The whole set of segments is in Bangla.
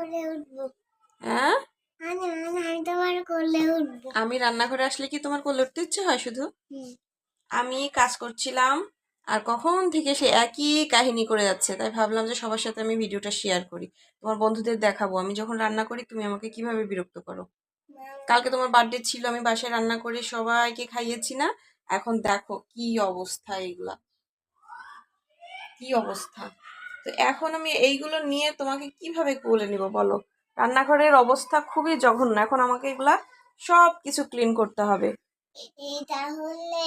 করে উঠবো। হ্যাঁ? আমি তোমার করলে উঠবো। আমি রান্নাঘরে আসলে কি তোমার কোলে উঠতে ইচ্ছে হয় শুধু? আমি কাজ করছিলাম আর কখন থেকে সে একই কাহিনী করে যাচ্ছে তাই ভাবলাম যে সবার সাথে আমি ভিডিওটা শেয়ার করি। তোমার বন্ধুদের দেখাবো আমি যখন রান্না করি তুমি আমাকে কীভাবে বিরক্ত করো? কালকে তোমার বার্থডে ছিল আমি বাসায় রান্না করে সবাইকে খাইয়েছি না? এখন দেখো কি অবস্থা এগুলা। কি অবস্থা? তো এখন আমি এইগুলো নিয়ে তোমাকে কীভাবে কোলে নিব বলো? রান্নাঘরের অবস্থা খুবই জঘন্য। এখন আমাকে এগুলা সব কিছু ক্লিন করতে হবে। তাহলে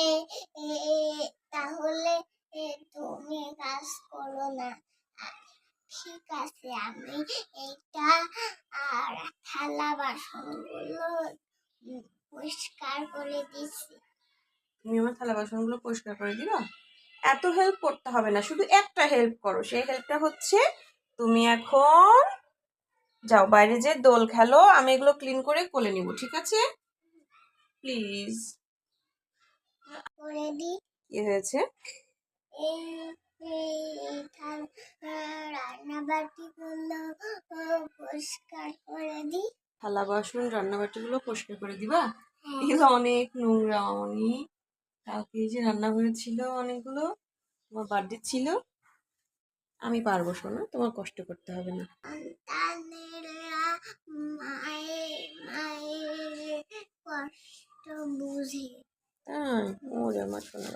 তাহলে তুমি কাজ করো না। ঠিক আছে আমি এটা আর থালা বাসনগুলো পরিষ্কার করে দিচ্ছি তুমি আমার থালা বাসনগুলো পরিষ্কার করে দিবা? এত হেল্প করতে হবে না শুধু একটা হেল্প করো। সেই হেল্পটা হচ্ছে তুমি এখন যাও বাইরে যে দোল খেলো আমি এগুলো ক্লিন করে কোলে নিব ঠিক আছে? প্লিজ কি হয়েছে? থালা বাসন রান্নাবাটিগুলো পরিষ্কার করে দিবা? হ্যাঁ। এগুলো অনেক নোংরা অনেক কালকে যে রান্নাঘরে ছিল অনেকগুলো তোমার বার্থডে ছিল আমি পারব শোনো তোমার কষ্ট করতে হবে না। কষ্ট বুঝে। তাই ওরে আমার সোনা